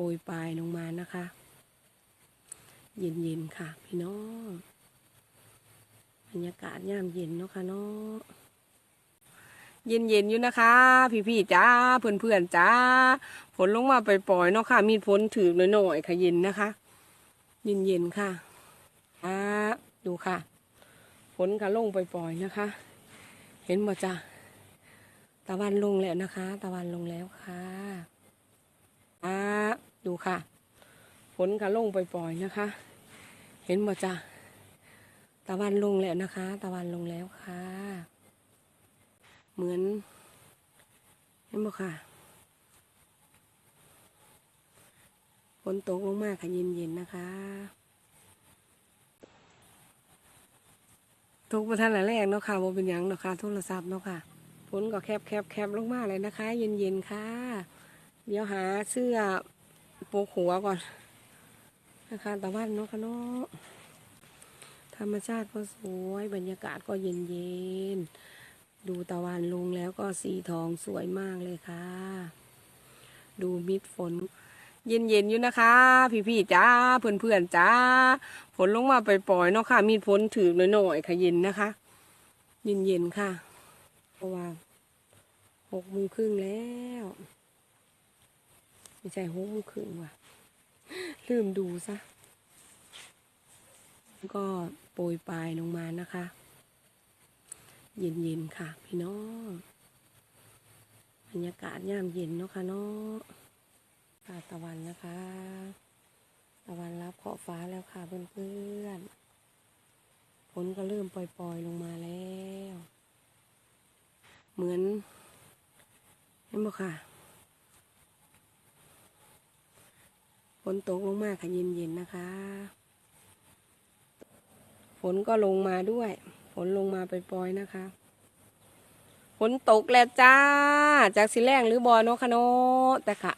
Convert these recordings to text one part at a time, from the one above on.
รยปลายลงมานะคะ เย็นๆค่ะ พี่น้องบรรยากาศย่ามเย็นเนาะค่ะเนาะเย็นๆอยู่นะคะ พี่ๆจ้าเพื่อนๆจ้าฝนลงมาไปปล่อยๆเนาะค่ะ มีฝนถือหน่อยๆค่ะเย็นนะคะ เย็นๆค่ะอ่าดูค่ะฝนค่ะลงไปปล่อยนะคะ เห็นบ่จ้าตะวันลงแล้วนะคะ ตะวันลงแล้วค่ะอ่า ดูค่ะฝนค่ะลงปปล่อยๆนะคะ เห็นบ่จ้าตะวันลงแล้วนะคะ ตะวันลงแล้วค่ะ เหมือนเห็นบ่ค่ะฝนตกลงมากค่ะเย็นๆนะคะทุกประทันหลายแรกเนาะค่ะว่าเป็นยังเนาะค่ะโทรศัพท์เนาะค่ะฝนก็แคบแคบแคบลงมากเลยนะคะ เย็นๆค่ะ เดี๋ยวหาเสื้อ โปกหัวก่อนนะคะตะวันเนาะค่ะเนาะธรรมชาติก็สวยบรรยากาศก็เย็นๆดูตะวันลงแล้วก็สีทองสวยมากเลยค่ะ ดูมิดฝน เย็นๆอยู่นะคะ พี่ๆจ้าเพื่อนๆจ้าฝนลงมาไปปล่อยเนาะค่ะ มีฝนถือหน่อยๆค่ะเย็นนะคะ เย็นๆค่ะเพราะว่าหกโมงครึ่งแล้ว ไม่ใช่หกโมงครึ่งว่ะ ลืมดูซะ ก็โปรยปลายลงมานะคะ เย็นๆค่ะ พี่น้องบรรยากาศยามเย็นเนาะค่ะเนาะตาตะวันนะคะ ตะวันรับขอบฟ้าแล้วค่ะเพื่อนๆฝนก็เริ่มปล่อยๆลงมาแล้ว เหมือนเห็นบ่ค่ะ ฝนตกลงมาค่ะเย็นๆนะคะ ฝนก็ลงมาด้วย ฝนลงมาปล่อยๆนะคะ ฝนตกแล้วจ้า จากสิแรงหรือบอเนาะคะเนาะแต่ค่ะ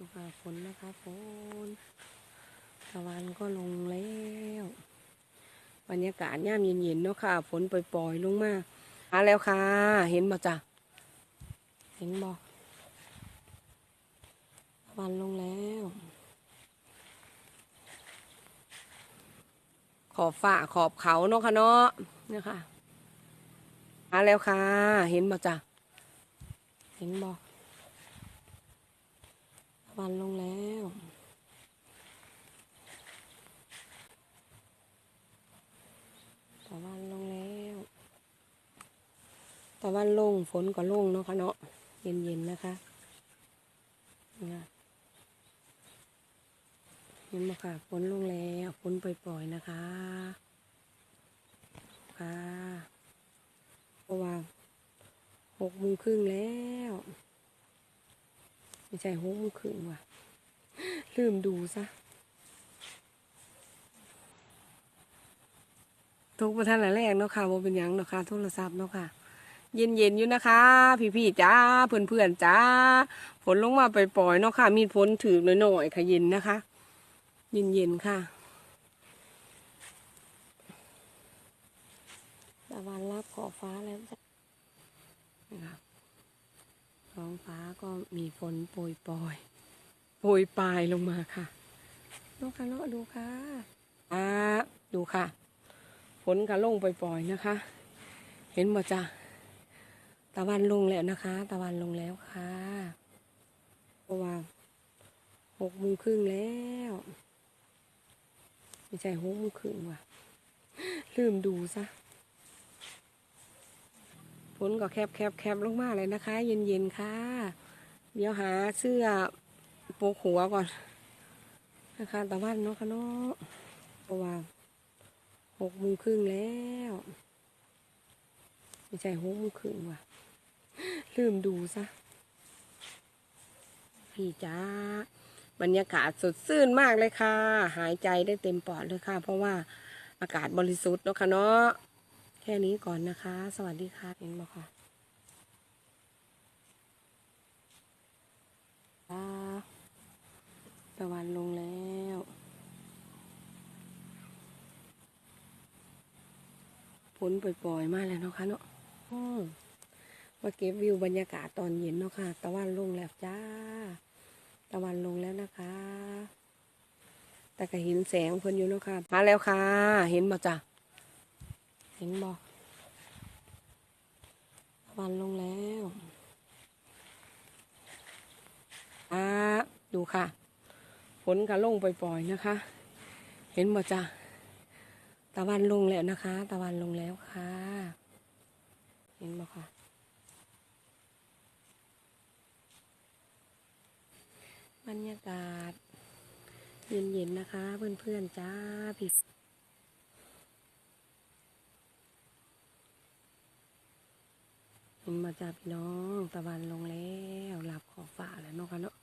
นะคะฝนนะคะฝนตะวันก็ลงแล้วบรรยากาศย่ามเย็นๆเนาะค่ะ ฝนปล่อยๆลงมามาแล้วค่ะ เห็นบ่จ้ะเห็นบ่ วันลงแล้ว ขอบฝ่าขอบเขาเนาะค่ะเนาะเนี่ยค่ะ มาแล้วค่ะ เห็นบ่จ้ะเห็นบ่ตะวันลงแล้วตะวันลงแล้วตะวันลงฝนก็ลงเนาะค่ะเนาะเย็นๆนะคะนะ เห็นไหมค่ะฝนลงแล้วฝนปล่อยๆนะคะ ค่ะระว่าหกโมงครึ่งแล้ว ไม่ใช่หกโมงครึ่งว่ะ ลืมดูซะทุกประทันหลายแรกเนาะค่ะว่าเป็นยังเนาะค่ะโทรศัพท์เนาะค่ะ เย็นๆอยู่นะคะ พี่ๆจ้าเพื่อนๆจ้าฝนลงมาไปปล่อยๆเนาะค่ะ มีฝนถือหน่อยๆค่ะเย็นนะคะ เย็นๆค่ะตะวันรับขอบฟ้าแล้วจ้ะนะคะท้องฟ้าก็มีฝนโปรยปลอยโปรยปลายลงมาค่ะดูค่ะเนาะดูค่ะอ่าดูค่ะ ฝนค่ะลงปปล่อยๆนะคะ เห็นบ่จ้ะตะวันลงแล้วนะคะ ตะวันลงแล้วค่ะเพราะว่าหกโมงครึ่งแล้ว ไม่ใช่หกโมงครึ่งว่ะ ลืมดูซะฝนก็แคบแคบแคบลงมาเลยนะคะ เย็นๆค่ะ เดี๋ยวหาเสื้อโปกหัวก่อนนะคะตะวันเนาะค่ะเนาะเพราะว่าหกโมงครึ่งแล้วไม่ใช่หกโมงครึ่งว่ะ ลืมดูซะพี่จ้า บรรยากาศสดชื่นมากเลยค่ะ หายใจได้เต็มปอดเลยค่ะ เพราะว่าอากาศบริสุทธิ์เนาะค่ะเนาะแค่นี้ก่อนนะคะ สวัสดีค่ะเห็นไหมคะอ่าตะวันลงแล้วฝนปล่อยๆ มากแล้วเนาะค่ะเนาะมาเก็บวิวบรรยากาศตอนเย็นเนาะค่ะ ตะวันลงแล้วจ้า ตะวันลงแล้วนะคะ แต่ก็เห็นแสงเพิ่นอยู่นะคะมาแล้วค่ะ เห็นบ่จ้ะเห็นบ่ตะวันลงแล้วอ่าดูค่ะฝนก็ลงปล่อยๆนะคะ เห็นบ่จ้ะตะวันลงแล้วนะคะ ตะวันลงแล้วค่ะ เห็นบ่ค่ะ บรรยากาศ เย็นๆนะคะ เพื่อนๆจ้าพี่เห็นมาจ้าพี่น้องตะวันลงแล้วหลับขอบฟ้าแล้วเนาะค่ะเนาะ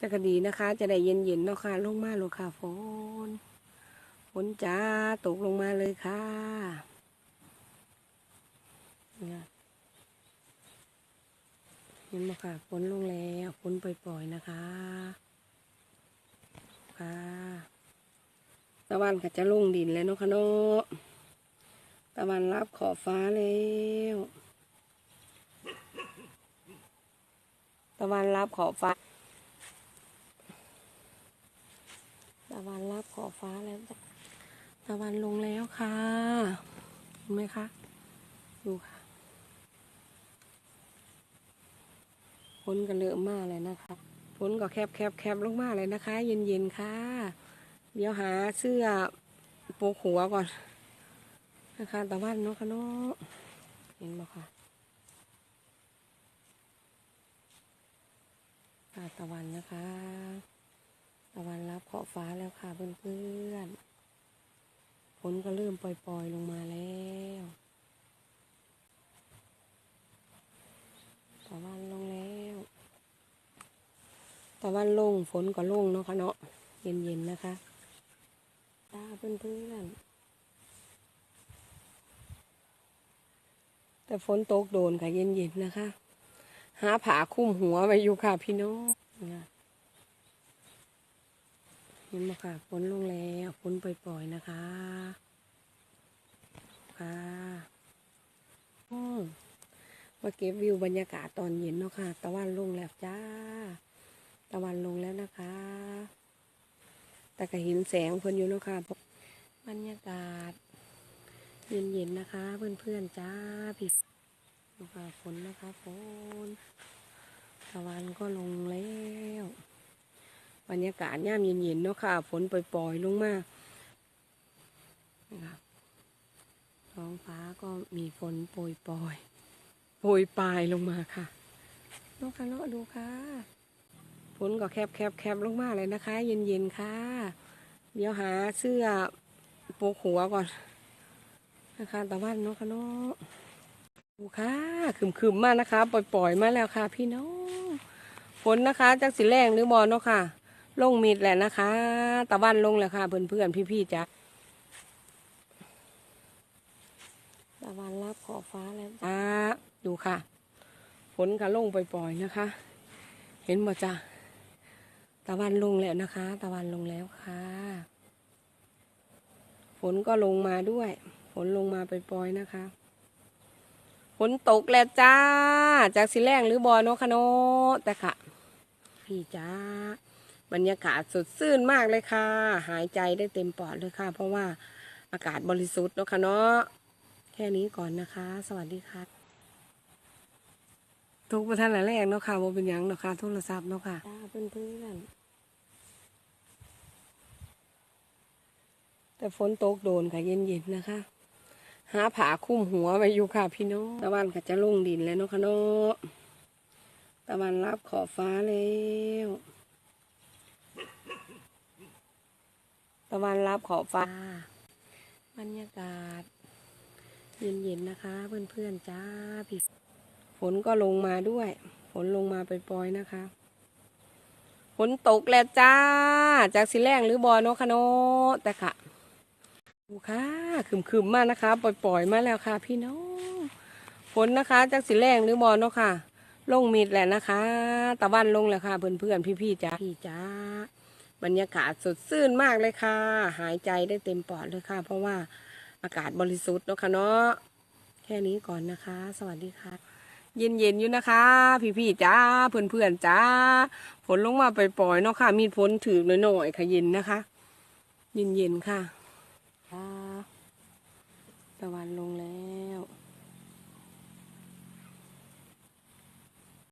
จะก็ดีนะคะ จะได้เย็นๆเนาะค่ะลงมาลงค่ะฝนฝนจ้าตกลงมาเลยค่ะ เห็นไหมค่ะฝนลงแล้วฝนปล่อยๆนะคะ ค่ะตะวันก็จะลงดินแล้วเนาะค่ะเนาะตะวันรับขอบฟ้าแล้วตะวันรับขอบฟ้า ตะวันรับขอบฟ้าแล้วจ้ะตะวันลงแล้วค่ะเห็นไหมคะ ดูค่ะ นก็เลอะมากเลยนะคะฝนก็แคบแคบแคบลงมากเลยนะคะ เย็นเย็นๆค่ะ เดี๋ยวหาเสื้อโปกหัวก่อนนะคะตะวันเนาะค่ะเนาะเห็นไหมคะค่ะตะวันนะคะ ตะวันรับขอบฟ้าแล้วค่ะเพื่อนๆฝนก็เริ่มปล่อยๆลงมาแล้วตะวันลงแล้ว ตะวันลงฝนก็ลงเนาะค่ะเนาะเย็นๆนะคะตาเพื่อนๆแต่ฝนตกโดนค่ะเย็นๆนะคะ หาผาคุ้มหัวไว้อยู่ค่ะพี่น้องเห็นไหมค่ะฝนลงแล้วฝนปล่อยๆนะคะค่ะอืมมาเก็บวิวบรรยากาศตอนเย็นเนาะค่ะตะวันลงแล้วจ้า ตะวันลงแล้วนะคะแต่ก็เห็นแสงเพิ่นอยู่เนาะค่ะบรรยากาศ เย็นๆนะคะ เพื่อนๆจ้าพี่นะคะฝนนะคะฝนตะวันก็ลงแล้วบรรยากาศย่ามเย็นๆเนาะค่ะ ฝนปล่อยๆลงมานะคะท้องฟ้าก็มีฝนโปรยปลอยๆโปรยปลายลงมาค่ะเนาะค่ะเนาะดูค่ะ ฝนก็แคบแคบแคบลงมาเลยนะคะ เย็นๆค่ะ เดี๋ยวหาเสื้อโปกหัวก่อนนะคะตะวันเนาะค่ะเนาะดูค่ะขึ้มๆมากนะคะ ปล่อยๆมาแล้วค่ะ พี่น้องฝนนะคะจากสีแรงหรือบอลเนาะค่ะลงมิดแหละนะคะตะวันลงแล้วค่ะ เพื่อนๆพี่ๆจ้ะตะวันรับขอบฟ้าแล้วจ้าดูค่ะฝนก็ลงปล่อยๆนะคะ เห็นบ่จ้ะ ตะวันลงแล้วนะคะ ตะวันลงแล้วค่ะ ฝนก็ลงมาด้วย ฝนลงมาปล่อยๆนะคะ ฝนตกแล้วจ้า จากสิแรงหรือบอเนคะเนแต่ค่ะ พี่จ้า บรรยากาศสดชื่นมากเลยค่ะ หายใจได้เต็มปอดเลยค่ะ เพราะว่าอากาศบริสุทธิ์เนาะค่ะเนาะ แค่นี้ก่อนนะคะ สวัสดีค่ะทุกประทานแรกเนาะค่ะว่าเป็นยังเนาะค่ะโทรศัพท์เนาะค่ะจ้าเพื่อน แต่ฝนตกโดนค่ะเย็นๆนะคะ หาผาคุ้มหัวไว้อยู่ค่ะพี่น้องตะวันก็จะลงดินแล้วเนาะค่ะเนาะตะวันรับขอบฟ้าแล้วตะวันรับขอบฟ้า บรรยากาศ เย็นๆนะคะ เพื่อนๆจ้าพี่ฝนก็ลงมาด้วย ฝนลงมาปล่อยๆนะคะ ฝนตกแล้วจ้า จากสิแรงหรือบอเนาะค่ะเนแต่ค่ะ ดูค่ะขึ้มๆมากนะคะ ปล่อยๆ มาแล้วค่ะ พี่น้องฝนนะคะจากสีแรงหรือบอลเนาะค่ะ ลงมิดแหละนะคะตะวันลงแล้วค่ะ เพื่อนๆ พี่ๆจ้าพี่จ้าบรรยากาศสดชื่นมากเลยค่ะ หายใจได้เต็มปอดเลยค่ะ เพราะว่าอากาศบริสุทธิ์เนาะค่ะเนาะแค่นี้ก่อนนะคะ สวัสดีค่ะ เย็นๆอยู่นะคะ พี่ๆจ้าเพื่อนๆจ้าฝนลงมาปล่อยๆเนาะค่ะ มีฝนถือหน่อยๆค่ะเย็นนะคะ เย็นๆค่ะ ค่ะตะวันลงแล้ว